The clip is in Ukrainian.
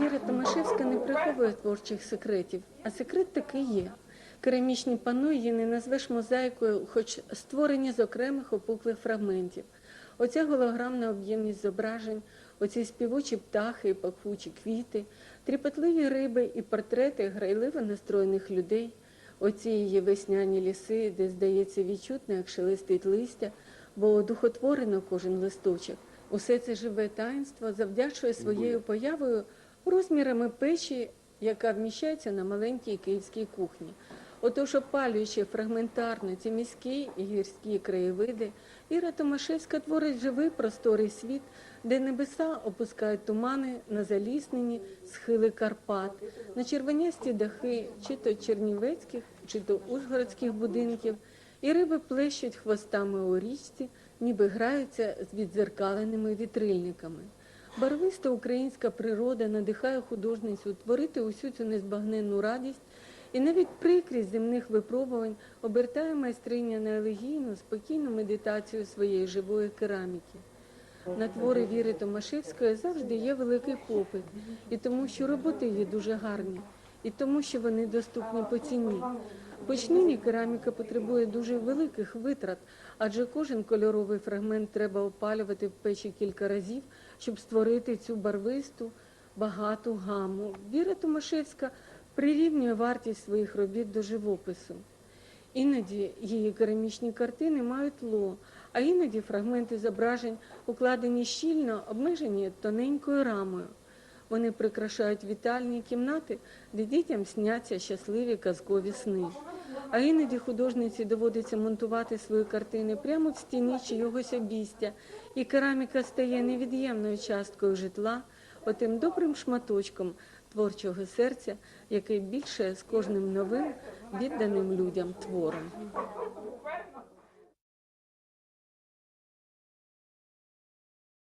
Віра Томашевська не приховує творчих секретів, а секрет таки є. Керамічні панно її не назвеш мозаїкою, хоч створені з окремих опуклих фрагментів. Оця голограмна об'ємність зображень, оці співучі птахи і пахучі квіти, тріпетливі риби і портрети грайливо настроєних людей, оці її весняні ліси, де, здається, відчутно, як шелестить листя, бо одухотворено кожен листочок. Усе це живе таїнство завдячує своєю появою розмірами печі, яка вміщається на маленькій київській кухні. Отож, опалюючи фрагментарно ці міські і гірські краєвиди, Іра Томашевська творить живий просторий світ, де небеса опускають тумани на заліснені схили Карпат, на червонясті дахи чи то чернівецьких, чи то ужгородських будинків, і риби плещуть хвостами у річці, ніби граються з відзеркаленими вітрильниками. Барвиста українська природа надихає художницю творити усю цю незбагненну радість, і навіть прикрість земних випробувань обертає майстриня на елегійну, спокійну медитацію своєї живої кераміки. На твори Віри Томашевської завжди є великий попит, і тому, що роботи її дуже гарні, і тому, що вони доступні по ціні. Почнині кераміка потребує дуже великих витрат, адже кожен кольоровий фрагмент треба опалювати в печі кілька разів, щоб створити цю барвисту, багату гаму. Віра Томашевська прирівнює вартість своїх робіт до живопису. Іноді її керамічні картини мають ло, а іноді фрагменти зображень укладені щільно, обмежені тоненькою рамою. Вони прикрашають вітальні кімнати, де дітям сняться щасливі казкові сни. А іноді художниці доводиться монтувати свої картини прямо в стіні чийогось обійстя, і кераміка стає невід'ємною часткою житла, отим добрим шматочком творчого серця, який більше з кожним новим відданим людям твором.